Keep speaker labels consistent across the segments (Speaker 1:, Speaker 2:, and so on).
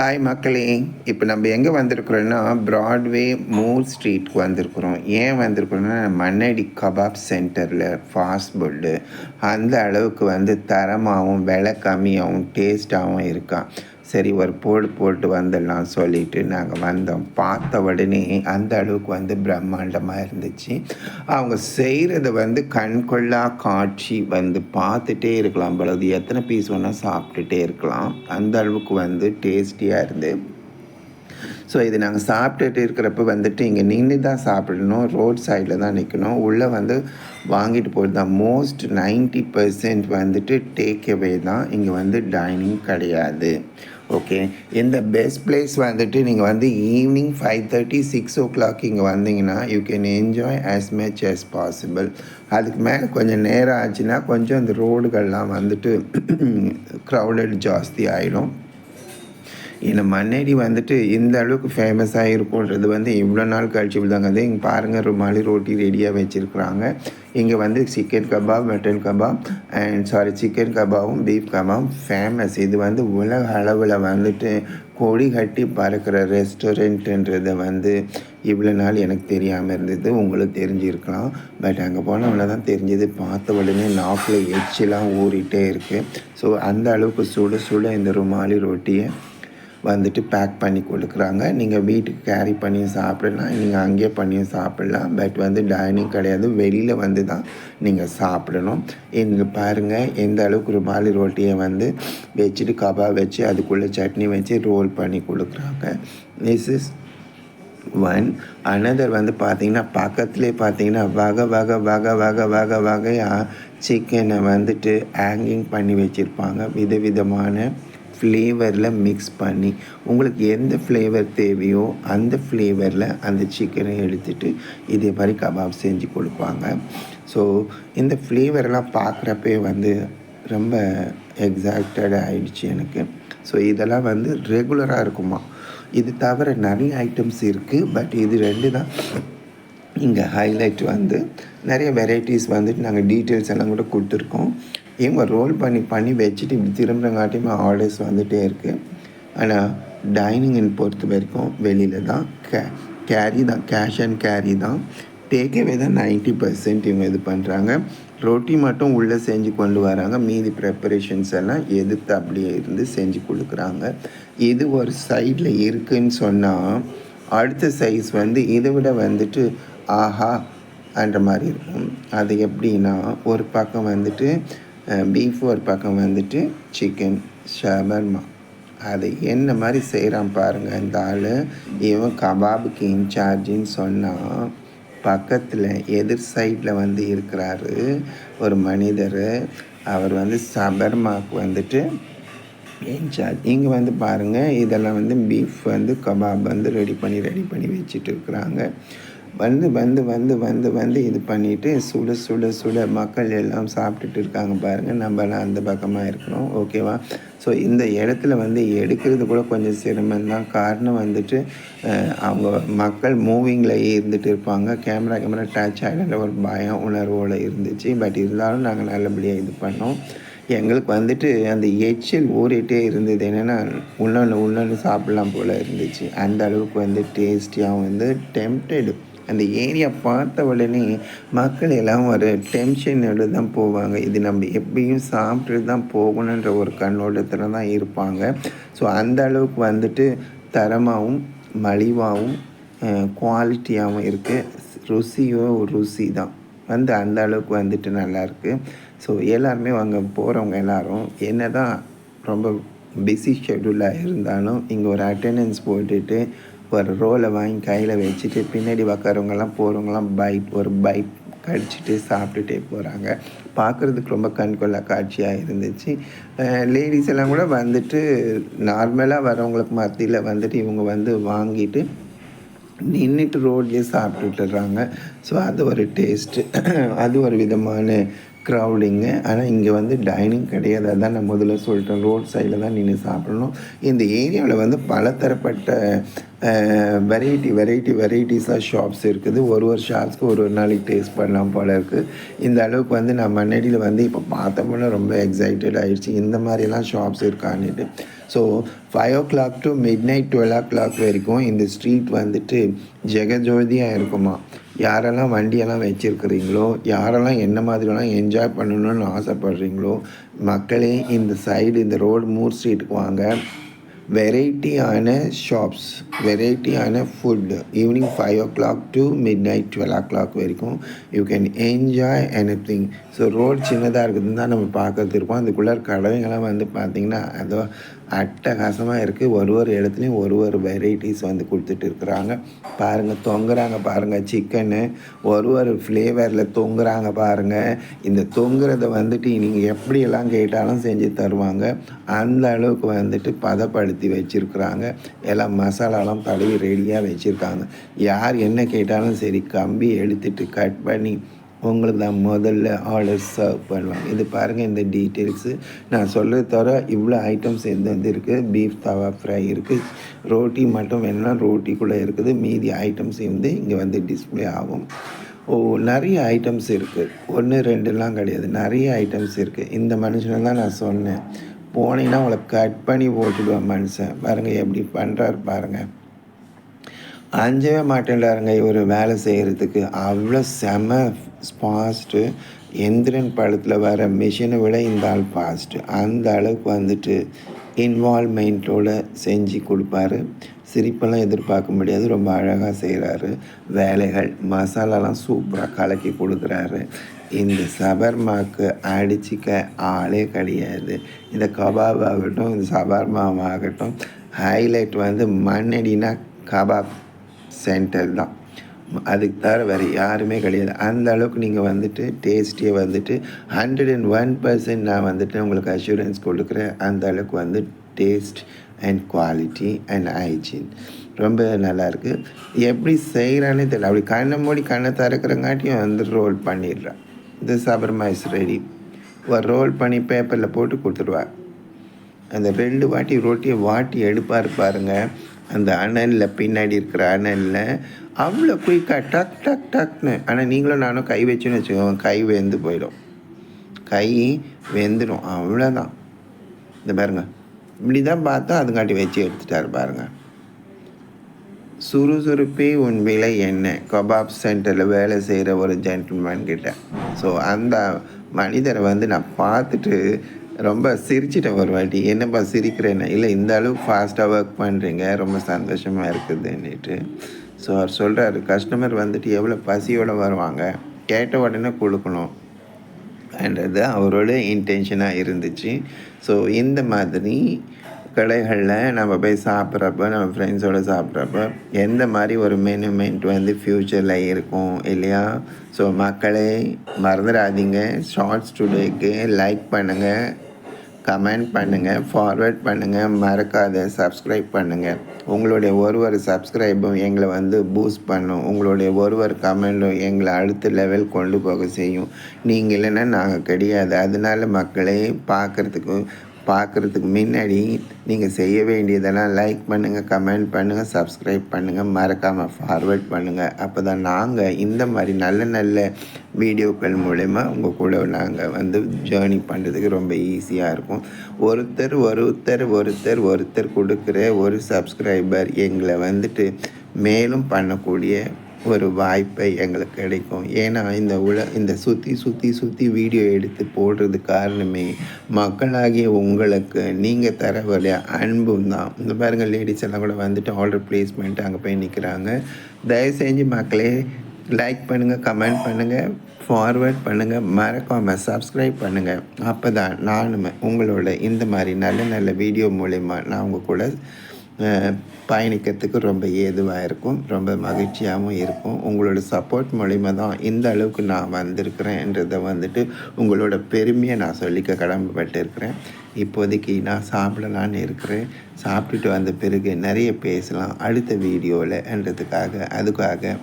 Speaker 1: Hi மக்களே. இப்போ நம்ம எங்கே வந்திருக்கிறோன்னா ப்ராட்வே மூர் ஸ்ட்ரீட்க்கு வந்திருக்கிறோம். ஏன் வந்திருக்கிறோன்னா மண்ணடி கபாப் சென்டரில் ஃபாஸ்ட் ஃபுட்டு அந்த அளவுக்கு வந்து தரமாகவும் விலை கம்மியாகவும் டேஸ்ட்டாகவும் இருக்கான் சரி ஒரு போடு போட்டு வந்துடலாம் சொல்லிட்டு நாங்கள் வந்தோம். பார்த்த உடனே அந்த அளவுக்கு வந்து பிரம்மாண்டமாக இருந்துச்சு. அவங்க செய்கிறத வந்து கண்கொள்ளா காட்சி வந்து பார்த்துட்டே இருக்கலாம் பொழுது எத்தனை பீஸ் வேணால் சாப்பிட்டுட்டே இருக்கலாம். அந்த அளவுக்கு வந்து டேஸ்டியாக இருந்து. ஸோ இது நாங்கள் சாப்பிட்டுட்டு இருக்கிறப்ப வந்துட்டு இங்கே நின்று தான் சாப்பிடணும். ரோட் சைடில் தான் நிற்கணும் உள்ளே வந்து வாங்கிட்டு போகிறது தான். மோஸ்ட் நைன்ட்டி பர்சன்ட் வந்துட்டு டேக் அவே தான். இங்கே வந்து டைனிங் கிடையாது. ஓகே இந்த பெஸ்ட் பிளேஸ் வந்துட்டு நீங்கள் வந்து evening five thirty six o'clock இங்கே வந்தீங்கன்னா you can enjoy as much as possible அதுக்கு மேலே கொஞ்சம் நேரம் ஆச்சுன்னா கொஞ்சம் இந்த ரோடுகள்லாம் வந்துட்டு க்ரௌடட் ஜாஸ்தி ஆகிடும் ஏன்னா மண்ணடி வந்துட்டு இந்த அளவுக்கு ஃபேமஸாக இருக்கும்ன்றது வந்து இவ்வளோ நாள் கழிச்சு தாங்க அது இங்கே பாருங்கள் ருமாலி ரோட்டி ரெடியாக வச்சுருக்குறாங்க. இங்கே வந்து chicken kebab mutton kebab and sorry chicken கபாவும் beef கபாவும் ஃபேமஸ் இது வந்து உலக அளவில் வந்துட்டு கொடி கட்டி பறக்கிற ரெஸ்டாரண்ட்டுன்றதை வந்து இவ்வளோ நாள் எனக்கு தெரியாமல் இருந்தது. உங்களுக்கு தெரிஞ்சிருக்கலாம். பட் அங்கே போனவங்கள தான் தெரிஞ்சது. பார்த்த உடனே நாக்கில் எச்சிலாம் ஊறிட்டே இருக்குது ஸோ அந்த அளவுக்கு சுட சுட இந்த ருமாலி ரொட்டியை வந்துட்டு பேக் பண்ணி கொடுக்குறாங்க. நீங்கள் வீட்டுக்கு கேரி பண்ணி சாப்பிடலாம். நீங்கள் அங்கேயே பண்ணியும் சாப்பிடலாம். பட் வந்து டைனிங் கிடையாது. வெளியில் வந்து தான் நீங்கள் சாப்பிடணும். இங்கே பாருங்கள் எந்த அளவுக்கு ருமாலி ரொட்டியை வந்து வச்சுட்டு கபாப் வச்சு அதுக்குள்ளே சட்னி வச்சு ரோல் பண்ணி கொடுக்குறாங்க. திஸ் இஸ் ஒன் அனதர் வந்து பார்த்தீங்கன்னா பக்கத்துலேயே பார்த்தீங்கன்னா வகை வகை வகை வகை வகை வகையாக சிக்கனை வந்துட்டு ஹேங்கிங் பண்ணி வச்சுருப்பாங்க. விதவிதமான ஃப்ளேவரில் மிக்ஸ் பண்ணி உங்களுக்கு எந்த ஃப்ளேவர் தேவையோ அந்த ஃப்ளேவரில் அந்த சிக்கனை எடுத்துகிட்டு இதே மாதிரி கபாப் செஞ்சு கொடுப்பாங்க. ஸோ இந்த ஃப்ளேவரெல்லாம் பார்க்குறப்பே வந்து ரொம்ப எக்ஸாக்டட் ஆயிடுச்சு எனக்கு. ஸோ இதெல்லாம் வந்து ரெகுலராக இருக்குமா? இது தவிர நிறைய ஐட்டம்ஸ் இருக்குது பட் இது ரெண்டு தான். இங்கே ஹைலைட் வந்து நிறைய வெரைட்டிஸ் வந்துட்டு நாங்கள் டீட்டெயில்ஸ் எல்லாம் கூட கொடுத்துருக்கோம். இவங்க ரோல் பண்ணி பண்ணி வச்சுட்டு இப்படி திரும்புறங்காட்டியுமே ஆர்டர்ஸ் வந்துகிட்டே இருக்குது ஆனால் டைனிங்கை பொறுத்த வரைக்கும் வெளியில் தான் கே கேரி தான் கேஷ் அண்ட் கேரி தான். டேக்அவே தான் நைன்ட்டி பர்சன்ட் இவங்க இது பண்ணுறாங்க ரொட்டி மட்டும் உள்ளே செஞ்சு கொண்டு வராங்க. மீதி ப்ரிப்பரேஷன்ஸ் எல்லாம் எதிர்த்து அப்படியே இருந்து செஞ்சு கொடுக்குறாங்க. இது ஒரு சைடில் இருக்குன்னு சொன்னால் அடுத்த சைஸ் வந்து இதை விட வந்துட்டு ஆஹா என்ற மாதிரி இருக்கும். அது எப்படின்னா ஒரு பக்கம் வந்துட்டு பீஃப் ஒரு பக்கம் வந்துட்டு சிக்கன் ஷவர்மா அது என்ன மாதிரி செய்கிறான் பாருங்கள் இந்த ஆள். இவன் கபாபுக்கு இன்சார்ஜின்னு சொன்னால் பக்கத்தில் எதிர் சைடில் வந்து இருக்கிறாரு ஒரு மனிதர். அவர் வந்து சபர்மாவுக்கு வந்துட்டு இன்சார்ஜ் இங்கே வந்து பாருங்கள் இதெல்லாம் வந்து பீஃப் வந்து கபாப் வந்து ரெடி பண்ணி ரெடி பண்ணி வச்சுட்டு இருக்கிறாங்க. வந்து வந்து வந்து வந்து வந்து இது பண்ணிவிட்டு சுட சுட சுட மக்கள் எல்லாம் சாப்பிட்டுட்டு இருக்காங்க பாருங்கள் நம்மலாம் அந்த பக்கமாக இருக்கிறோம் ஓகேவா ஸோ இந்த இடத்துல வந்து எடுக்கிறது கூட கொஞ்சம் சிரமம் தான். காரணம் வந்துட்டு அவங்க மக்கள் மூவிங்லேயே இருந்துட்டு இருப்பாங்க. கேமரா கேமரா டச் ஆகிடுற ஒரு பயம் உணர்வோடு இருந்துச்சு. பட் இருந்தாலும் நாங்கள் நல்லபடியாக இது பண்ணோம். எங்களுக்கு வந்துட்டு அந்த எச்சில் ஊறிட்டே இருந்தது. என்னென்னா உள்ளொன்று உள்ளொன்று சாப்பிட்லாம் போல் இருந்துச்சு. அந்த அளவுக்கு வந்து டேஸ்டியாகவும் வந்து டெம்டடு அந்த ஏரியா பார்த்த உடனே மக்கள் எல்லாம் ஒரு டென்ஷனோடு தான் போவாங்க. இது நம்ம எப்படியும் சாப்பிட்டு தான் போகணுன்ற ஒரு கண்ணோட்டத்தில் தான் இருப்பாங்க. ஸோ அந்த அளவுக்கு வந்துட்டு தரமாகவும் மலிவாகவும் குவாலிட்டியாகவும் இருக்குது ருசியோ ருசி தான். வந்து அந்த அளவுக்கு வந்துட்டு நல்லாயிருக்கு ஸோ எல்லாருமே அங்கே போகிறவங்க எல்லோரும் என்ன தான் ரொம்ப பிஸி ஷெட்யூலாக இருந்தாலும் இங்கே ஒரு அட்டெண்டன்ஸ் போட்டுட்டு ஒரு ரோலை வாங்கி கையில் வச்சுட்டு பின்னாடி உக்காரவங்கெல்லாம் போகிறவங்கலாம் பைப் ஒரு பைப் கடிச்சிட்டு சாப்பிட்டுட்டே போகிறாங்க பார்க்குறதுக்கு ரொம்ப கண்கொள்ளா காட்சியாக இருந்துச்சு. லேடிஸ் எல்லாம் கூட வந்துட்டு நார்மலாக வரவங்களுக்கு மத்தியில் வந்துட்டு இவங்க வந்து வாங்கிட்டு நின்றுட்டு ரோட்லேயே சாப்பிட்டுட்டுறாங்க ஸோ அது ஒரு டேஸ்ட்டு அது ஒரு விதமான க்ரௌடிங்கு ஆனால் இங்கே வந்து டைனிங் கிடையாது. அதான் நான் முதல்ல சொல்லிட்டேன். ரோட் சைடில் தான் நின்று சாப்பிடணும். இந்த ஏரியாவில் வந்து பலதரப்பட்ட வெரைட்டி வெரைட்டி வெரைட்டிஸாக ஷாப்ஸ் இருக்குது. ஒரு ஒரு ஷாப்ஸ்க்கு ஒரு ஒரு நாளைக்கு டேஸ்ட் பண்ணலாம் போல் இருக்குது இந்த அளவுக்கு வந்து நான் மண்ணடியில் வந்து இப்போ பார்த்தோம்னா ரொம்ப எக்ஸைட்டட் ஆகிடுச்சு இந்த மாதிரிலாம் shops இருக்கான்னுட்டு. So five o'clock to midnight twelve o'clock வரைக்கும் இந்த ஸ்ட்ரீட் வந்துட்டு ஜெகஜோதியாக இருக்குமா? யாரெல்லாம் வண்டியெல்லாம் வச்சுருக்கிறீங்களோ யாரெல்லாம் என்ன மாதிரிலாம் என்ஜாய் பண்ணணும்னு ஆசைப்படுறீங்களோ மக்களே இந்த சைடு இந்த ரோடு மூர் ஸ்ட்ரீட்டுக்கு வாங்க. வெரைட்டியான ஷாப்ஸ் வெரைட்டியான food evening five o'clock to midnight twelve o'clock வரைக்கும் you can enjoy anything so road சின்னதாக இருக்குதுன்னு தான் நம்ம பார்க்கறது இருப்போம் அதுக்குள்ளே கடைங்கெல்லாம் வந்து பார்த்திங்கன்னா அதோ அட்டகாசமாக இருக்குது ஒரு ஒரு இடத்துலையும் ஒரு ஒரு வெரைட்டிஸ் வந்து கொடுத்துட்டு இருக்கிறாங்க. பாருங்கள் தொங்குறாங்க பாருங்கள் சிக்கனு ஒரு ஒரு ஃப்ளேவரில் தொங்குறாங்க பாருங்கள் இந்த தொங்குறத வந்துட்டு நீங்கள் எப்படியெல்லாம் கேட்டாலும் செஞ்சு தருவாங்க. அந்த அளவுக்கு வந்துட்டு பதப்படுத்தி வச்சுருக்குறாங்க. எல்லாம் மசாலாலாம் தடவி ரெடியாக வச்சுருக்காங்க. யார் என்ன கேட்டாலும் சரி கம்பி எடுத்துட்டு கட் பண்ணி உங்களுக்கு தான் முதல்ல ஆர்டர் சர்வ் பண்ணலாம் இது பாருங்கள் இந்த டீட்டெயில்ஸு நான் சொல்கிறது தவிர இவ்வளோ ஐட்டம்ஸ் எந்த இது இருக்குது பீஃப் தவா ஃப்ரை இருக்குது ரோட்டி மட்டும் வேணும்னா ரோட்டி கூட இருக்குது. மீதி ஐட்டம்ஸ் வந்து இங்கே வந்து டிஸ்பிளே ஆகும். ஓ நிறைய ஐட்டம்ஸ் இருக்குது ஒன்று ரெண்டுலாம் கிடையாது. நிறைய ஐட்டம்ஸ் இருக்குது இந்த மனுஷனை தான் நான் சொன்னேன். போனீங்கன்னா உங்களை கட் பண்ணி போட்டுடுவேன் மனுஷன். பாருங்கள் எப்படி பண்ணுறாரு பாருங்கள் அஞ்சவே மாட்டேன்டாருங்க இவர் வேலை செய்கிறதுக்கு அவ்வளோ செம ஃபாஸ்ட்டு எந்திரன் படத்தில் வர மிஷினை விட இந்த ஆள் ஃபாஸ்ட்டு அந்த அளவுக்கு வந்துட்டு இன்வால்மெண்ட்டோடு செஞ்சு கொடுப்பாரு. சிரிப்பெல்லாம் எதிர்பார்க்க முடியாது. ரொம்ப அழகாக செய்கிறாரு வேலைகள் மசாலாலாம் சூப்பராக கலக்கி கொடுக்குறாரு. இந்த சபர்மாவுக்கு அடிச்சிக்க ஆளே கிடையாது. இந்த கபாப் ஆகட்டும் இந்த சபர்மாவாகட்டும் ஹைலைட் வந்து மண்ணடினா கபாப். சென்டர் தான். அதுக்கு தவிர வேறு யாருமே கிடையாது. அந்த அளவுக்கு நீங்கள் வந்துட்டு டேஸ்டியை வந்துட்டு ஹண்ட்ரட் அண்ட் ஒன் பர்சன்ட் நான் வந்துட்டு உங்களுக்கு அஷூரன்ஸ் கொடுக்குறேன். அந்த அளவுக்கு வந்து taste and quality and hygiene ரொம்ப நல்லாயிருக்கு எப்படி செய்கிறானே தெரியல. அப்படி கண்ணை மூடி கண்ணை திறக்கிறங்காட்டியும் வந்து ரோல் பண்ணிடுறான் இது சபர்மா இஸ் ரெடி ஒரு ரோல் பண்ணி பேப்பரில் போட்டு கொடுத்துருவா அந்த ரெண்டு வாட்டி ரொட்டியை வாட்டி எடுப்பார் பாருங்கள் அந்த அனலில் பின்னாடி இருக்கிற அனலில் அவ்வளோ குயிக்காக டக் டக் டக்னு. ஆனால் நீங்களும் நானும் கை வச்சுன்னு வச்சுக்கோங்க கை வெந்து போயிடும். கை வெந்துடும் அவ்வளோதான் இந்த பாருங்க. இப்படி தான் பார்த்தா அதுங்காட்டி வச்சு எடுத்துட்டார் பாருங்க. சுறுசுறுப்பே உன் விலை என்ன? கபாப் சென்டரில் வேலை செய்கிற ஒரு ஜென்டில்மேன் கிட்ட. ஸோ அந்த மனிதரை வந்து நான் பார்த்துட்டு ரொம்ப சிரிச்சிட்டேன் ஒரு வாட்டி. என்னப்பா சிரிக்கிறேன்னு? இல்லை இந்த அளவுக்கு ஃபாஸ்ட்டாக ஒர்க் பண்ணுறீங்க ரொம்ப சந்தோஷமாக இருக்குதுன்னுட்டு. ஸோ அவர் சொல்கிறாரு கஸ்டமர் வந்துட்டு எவ்வளோ பசியோடு வருவாங்க? கேட்ட உடனே கொடுக்கணும். என்றது அவரோட இன்டென்ஷனாக இருந்துச்சு. ஸோ இந்த மாதிரி கடைகளில் நம்ம போய் சாப்பிட்றப்ப நம்ம ஃப்ரெண்ட்ஸோடு சாப்பிட்றப்ப எந்த மாதிரி ஒரு மெனுமெண்ட் வந்து ஃப்யூச்சரில் இருக்கும் இல்லையா? ஸோ மக்களே மறந்துடாதீங்க. ஷார்ட்ஸ் டுடேக்கு லைக் பண்ணுங்கள் கமெண்ட் பண்ணுங்கள் ஃபார்வேர்ட் பண்ணுங்கள் மறக்காத சப்ஸ்கிரைப் பண்ணுங்கள் உங்களுடைய ஒரு ஒரு சப்ஸ்கிரைபும் எங்களை வந்து பூஸ்ட் பண்ணும். உங்களுடைய ஒரு ஒரு கமெண்ட்டும் எங்களை அடுத்த லெவல் கொண்டு போக செய்யும். நீங்கள் இல்லைன்னா நாங்கள் கிடையாது. அதனால மக்களை பார்க்குறதுக்கு பார்க்குறதுக்கு முன்னாடி நீங்கள் செய்ய வேண்டியதெல்லாம் லைக் பண்ணுங்கள் கமெண்ட் பண்ணுங்கள் சப்ஸ்கிரைப் பண்ணுங்கள் மறக்காமல் ஃபார்வேர்ட் பண்ணுங்கள் அப்போ தான் நாங்கள் இந்த மாதிரி நல்ல நல்ல வீடியோக்கள் மூலயமா உங்கள் கூட நாங்கள் வந்து ஜேர்னி பண்ணுறதுக்கு ரொம்ப ஈஸியாக இருக்கும். ஒருத்தர் ஒருத்தர் ஒருத்தர் ஒருத்தர் கொடுக்குற ஒரு சப்ஸ்கிரைபர் எங்களை வந்துட்டு மேலும் பண்ணக்கூடிய ஒரு வாய்ப்பை எங்களுக்கு கிடைக்கும். ஏன்னா இந்த உல இந்த சுற்றி சுற்றி சுற்றி வீடியோ எடுத்து போடுறது காரணமே மக்களாகிய உங்களுக்கு. நீங்கள் தர வழிய அன்பும் தான். இந்த பாருங்கள் லேடிஸ் எல்லாம் கூட வந்துட்டு ஆர்டர் பிளேஸ்மெண்ட் அங்கே போய் நிற்கிறாங்க தயவு செஞ்சு மக்களே லைக் பண்ணுங்கள் கமெண்ட் பண்ணுங்கள் ஃபார்வேர்ட் பண்ணுங்கள் மறக்காமல் சப்ஸ்கிரைப் பண்ணுங்கள் அப்போ தான் நானும் உங்களோட இந்த மாதிரி நல்ல நல்ல வீடியோ மூலிமா நான் உங்கள் கூட பயணிக்கிறதுக்கு ரொம்ப ஏதுவாக இருக்கும். ரொம்ப மகிழ்ச்சியாகவும் இருக்கும். உங்களோட சப்போர்ட் மூலிமா தான் இந்த அளவுக்கு நான் வந்திருக்கிறேன்றதை வந்துட்டு உங்களோட பெருமையை நான் சொல்லிக்க கடமைப்பட்டு இருக்கிறேன் இப்போதைக்கு நான் சாப்பிடலான்னு இருக்கிறேன். சாப்பிட்டுட்டு வந்த பிறகு நிறைய பேசலாம். அடுத்த வீடியோவில்ன்றதுக்காக அதுக்காக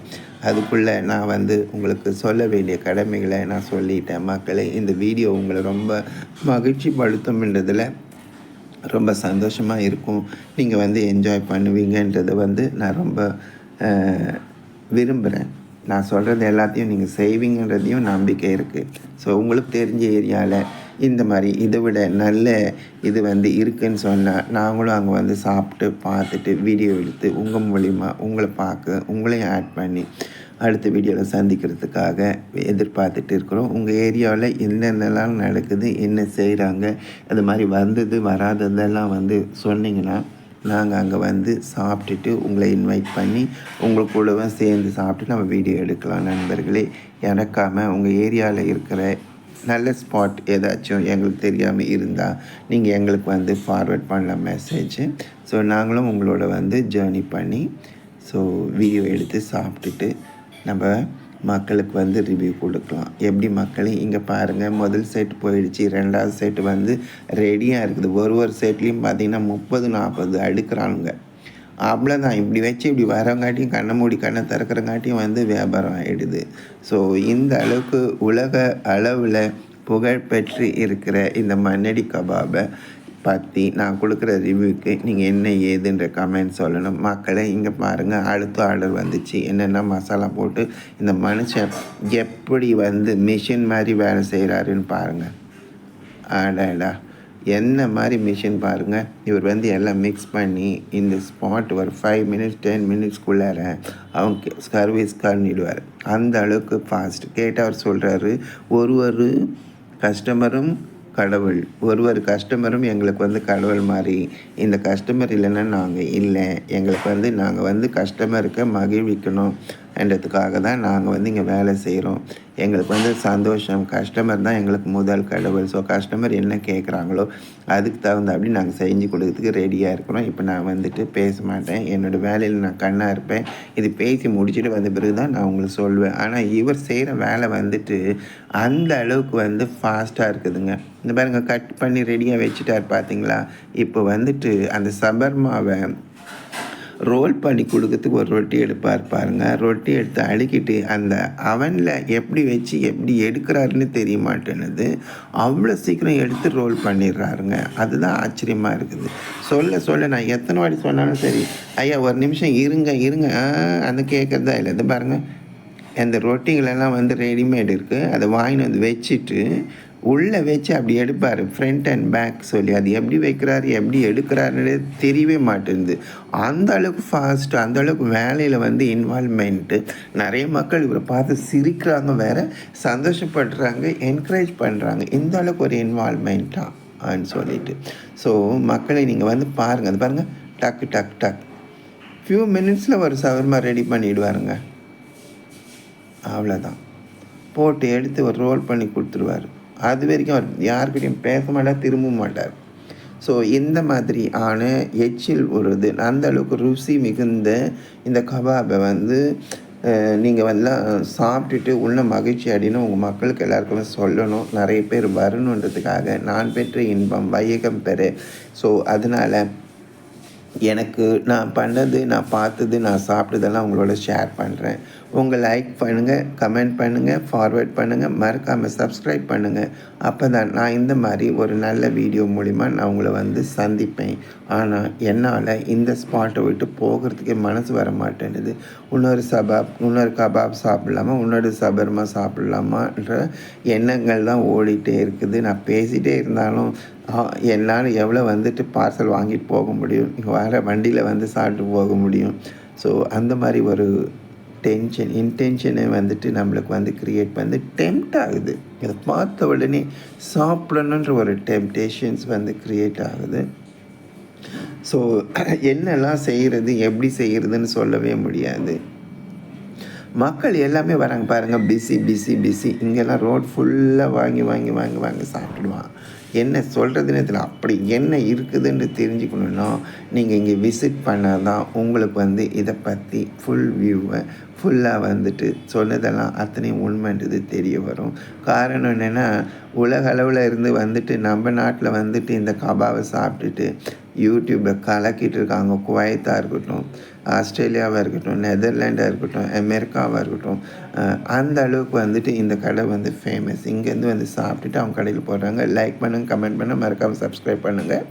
Speaker 1: அதுக்குள்ளே நான் வந்து உங்களுக்கு சொல்ல வேண்டிய கடமைகளை நான் சொல்லிட்டேன். மக்களை இந்த வீடியோ உங்களை ரொம்ப மகிழ்ச்சி படுத்தும்ன்றதில் ரொம்ப சந்தோஷமாக இருக்கும். நீங்கள் வந்து என்ஜாய் பண்ணுவீங்கன்றதை வந்து நான் ரொம்ப விரும்புகிறேன் நான் சொல்கிறது எல்லாத்தையும் நீங்கள் செய்வீங்கன்றதையும் நம்பிக்கை இருக்குது ஸோ உங்களுக்கு தெரிஞ்ச ஏரியாவில் இந்த மாதிரி இதை விட நல்ல இது வந்து இருக்குதுன்னு சொன்னால் நாங்களும் அங்கே வந்து சாப்பிட்டு பார்த்துட்டு வீடியோ எடுத்து உங்கள் மூலிமா உங்களை பார்க்க உங்களையும் ஆட் பண்ணி அடுத்த வீடியோவில் சந்திக்கிறதுக்காக எதிர்பார்த்துட்டு இருக்கிறோம். உங்கள் ஏரியாவில் என்னென்னலாம் நடக்குது என்ன செய்கிறாங்க அது மாதிரி வந்தது வராததெல்லாம் வந்து சொன்னிங்கன்னா நாங்கள் அங்கே வந்து சாப்பிட்டுட்டு உங்களை இன்வைட் பண்ணி உங்கள் சேர்ந்து சாப்பிட்டு நம்ம வீடியோ எடுக்கலாம் நண்பர்களே. எனக்காமல் உங்கள் ஏரியாவில் இருக்கிற நல்ல ஸ்பாட் ஏதாச்சும் எங்களுக்கு தெரியாமல் இருந்தால் நீங்கள் எங்களுக்கு வந்து ஃபார்வேர்ட் பண்ணலாம் மெசேஜ் ஸோ நாங்களும் உங்களோட வந்து ஜேர்னி பண்ணி ஸோ வீடியோ எடுத்து சாப்பிட்டுட்டு நம்ம மக்களுக்கு வந்து ரிவ்யூ கொடுக்கலாம். எப்படி மக்கள்? இங்கே பாருங்கள் முதல் செட் போயிடுச்சு. ரெண்டாவது செட் வந்து ரெடியாக இருக்குது. ஒரு ஒரு செட்லேயும் பார்த்திங்கன்னா முப்பது நாற்பது அடுக்கிறானுங்க. அவ்வளோதான் இப்படி வச்சு இப்படி வரங்காட்டியும் கண்ணை மூடி கண்ணை திறக்கிறங்காட்டியும் வந்து வியாபாரம் ஆகிடுது ஸோ இந்த அளவுக்கு உலக அளவில் புகழ்பெற்று இருக்கிற இந்த மண்ணடி கபாபை பற்றி நான் கொடுக்குற ரிவ்யூக்கு நீங்கள் என்ன ஏதுன்ற கமெண்ட் சொல்லணும். மக்களை இங்கே பாருங்கள் அடுத்த ஆர்டர் வந்துச்சு. என்னென்ன மசாலா போட்டு இந்த மனுஷன் எப்படி வந்து மிஷின் மாதிரி வேலை செய்கிறாருன்னு பாருங்கள் ஆடாடா என்ன மாதிரி மிஷின் பாருங்கள் இவர் வந்து எல்லாம் மிக்ஸ் பண்ணி இந்த ஸ்பாட் ஒரு ஃபைவ் மினிட்ஸ் டென் மினிட்ஸ்க்குள்ளார அவங்க சர்வீஸ் பண்ணிடுவார் அந்த அளவுக்கு ஃபாஸ்ட் கேட்டு அவர் சொல்கிறாரு ஒரு ஒரு கஸ்டமரும் கடவுள். ஒரு ஒரு கஸ்டமரும் எங்களுக்கு வந்து கடவுள் மாதிரி இந்த கஸ்டமர் இல்லைன்னா நாங்கள் இல்லை. எங்களுக்கு வந்து நாங்கள் வந்து கஸ்டமருக்கு மகிழ்விக்கணும். என்றதுக்காக தான் நாங்கள் வந்து இங்கே வேலை செய்கிறோம் எங்களுக்கு வந்து சந்தோஷம். கஸ்டமர் தான் எங்களுக்கு முதல் கடவுள். ஸோ கஸ்டமர் என்ன கேட்குறாங்களோ அதுக்கு தகுந்த அப்படி நாங்கள் செஞ்சு கொடுக்கறதுக்கு ரெடியாக இருக்கிறோம். இப்போ நான் வந்துட்டு பேச மாட்டேன். என்னோடய வேலையில் நான் கண்ணாக இருப்பேன். இது பேசி முடிச்சுட்டு வந்த பிறகு தான் நான் உங்களுக்கு சொல்வேன். ஆனால் இவர் செய்கிற வேலை வந்துட்டு அந்த அளவுக்கு வந்து ஃபாஸ்ட்டாக இருக்குதுங்க. இந்த பாருங்கள் கட் பண்ணி ரெடியாக வச்சுட்டார் பார்த்தீங்களா இப்போ வந்துட்டு அந்த சபர்மாவை ரோல் பண்ணி கொடுக்கறதுக்கு ஒரு ரொட்டி எடுப்பார் பாருங்க ரொட்டி எடுத்து அழுக்கிட்டு அந்த அவனில் எப்படி வச்சு எப்படி எடுக்கிறாருன்னு தெரிய மாட்டேனுது அவ்வளோ சீக்கிரம் எடுத்து ரோல் பண்ணிடுறாருங்க. அதுதான் ஆச்சரியமாக இருக்குது. சொல்ல சொல்ல நான் எத்தனை வாட்டி சொன்னாலும் சரி ஐயா ஒரு நிமிஷம் இருங்க இருங்க. அந்த கேட்குறதா இல்லை. இது பாருங்கள் அந்த ரொட்டிகளெல்லாம் வந்து ரெடிமேட் இருக்குது அதை வாங்கின்னு வந்து வச்சுட்டு உள்ளே வச்சு அப்படி எடுப்பார் ஃப்ரண்ட் அண்ட் பேக் சொல்லி. அது எப்படி வைக்கிறாரு எப்படி எடுக்கிறாருன்னு தெரியவே மாட்டேங்குது. அந்த அளவுக்கு ஃபாஸ்ட்டு அந்த அளவுக்கு வேலையில் வந்து இன்வால்மெண்ட்டு நிறைய மக்கள் இவரை பார்த்து சிரிக்கிறாங்க வேறு சந்தோஷப்படுறாங்க என்கரேஜ் பண்ணுறாங்க இந்த அளவுக்கு ஒரு இன்வால்மெண்ட்டாக சொல்லிட்டு. ஸோ மக்களை நீங்கள் வந்து பாருங்கள் அது பாருங்கள் டக்கு டக் டக் ஃபியூ மினிட்ஸில் ஒரு சவர்மா ரெடி பண்ணிவிடுவாருங்க அவ்வளோதான் போட்டு எடுத்து ஒரு ரோல் பண்ணி கொடுத்துருவார். அது வரைக்கும் அவர் யாருக்கிட்டையும் பேச மாட்டார் திரும்ப மாட்டார் ஸோ இந்த மாதிரி ஆன எச்சில் ஒரு அந்த அளவுக்கு ருசி மிகுந்த இந்த கபாபை வந்து நீங்கள் வந்து சாப்பிட்டுட்டு உள்ள மகிழ்ச்சி அப்படின்னு உங்கள் மக்களுக்கு எல்லாருக்குமே சொல்லணும். நிறைய பேர் வரணுன்றதுக்காக நான் பெற்ற இன்பம் வையகம் பெற. ஸோ அதனால் எனக்கு நான் பண்ணது நான் பார்த்தது நான் சாப்பிட்டதெல்லாம் உங்களோட ஷேர் பண்ணுறேன் உங்கள் லைக் பண்ணுங்கள் கமெண்ட் பண்ணுங்கள் ஃபார்வேர்ட் பண்ணுங்கள் மறக்காமல் சப்ஸ்கிரைப் பண்ணுங்கள் அப்போ தான் நான் இந்த மாதிரி ஒரு நல்ல வீடியோ மூலிமா நான் உங்களை வந்து சந்திப்பேன். ஆனால் என்னால் இந்த ஸ்பாட்டை விட்டு போகிறதுக்கே மனசு வர மாட்டேன்னுது. இன்னொரு சபாப் இன்னொரு கபாப் சாப்பிட்லாமா இன்னொரு சபர்மா சாப்பிட்லாமான்ற எண்ணங்கள் தான் ஓடிட்டே இருக்குது. நான் பேசிகிட்டே இருந்தாலும் என்னால் எவ்வளோ வந்துட்டு பார்சல் வாங்கிட்டு போக முடியும்? வர வண்டியில் வந்து சாப்பிட்டு போக முடியும்? ஸோ அந்த மாதிரி ஒரு டென்ஷன் இன்டென்ஷனை வந்துட்டு நம்மளுக்கு வந்து க்ரியேட் வந்து டெம்ட் ஆகுது. இதை பார்த்த உடனே சாப்பிடணுன்ற ஒரு டெம்டேஷன்ஸ் வந்து க்ரியேட் ஆகுது. ஸோ என்னெல்லாம் செய்கிறது எப்படி செய்கிறதுன்னு சொல்லவே முடியாது. மக்கள் எல்லாமே வராங்க பாருங்கள் பிஸி பிஸி பிஸி இங்கெல்லாம் ரோட் ஃபுல்லாக வாங்கி வாங்கி வாங்கி வாங்கி சாப்பிடுவான். என்ன சொல்கிறதுன்னு தெரியல அப்படி என்ன இருக்குதுன்னு தெரிஞ்சுக்கணுன்னா நீங்கள் இங்கே விசிட் பண்ணால் தான் உங்களுக்கு வந்து இதை பற்றி ஃபுல் வியூவை ஃபுல்லாக வந்துட்டு சொன்னதெல்லாம் அத்தனையும் உண்மைன்றது தெரிய வரும். காரணம் என்னென்னா உலக அளவில் இருந்து வந்துட்டு நம்ம நாட்டில் வந்துட்டு இந்த கபாவை சாப்பிட்டுட்டு யூடியூப்பில் கலக்கிட்டு இருக்காங்க குவைத்தாக இருக்கட்டும். ஆஸ்திரேலியாவாக இருக்கட்டும் நெதர்லாண்டாக இருக்கட்டும் அமெரிக்காவாக இருக்கட்டும் அந்த அளவுக்கு வந்துட்டு இந்த கடை வந்து ஃபேமஸ் இங்கேருந்து வந்து சாப்பிட்டுட்டு அவங்க கடையில் போடுறாங்க லைக் பண்ணுங்கள் கமெண்ட் பண்ணுங்கள் மறக்காமல் சப்ஸ்கிரைப் பண்ணுங்கள்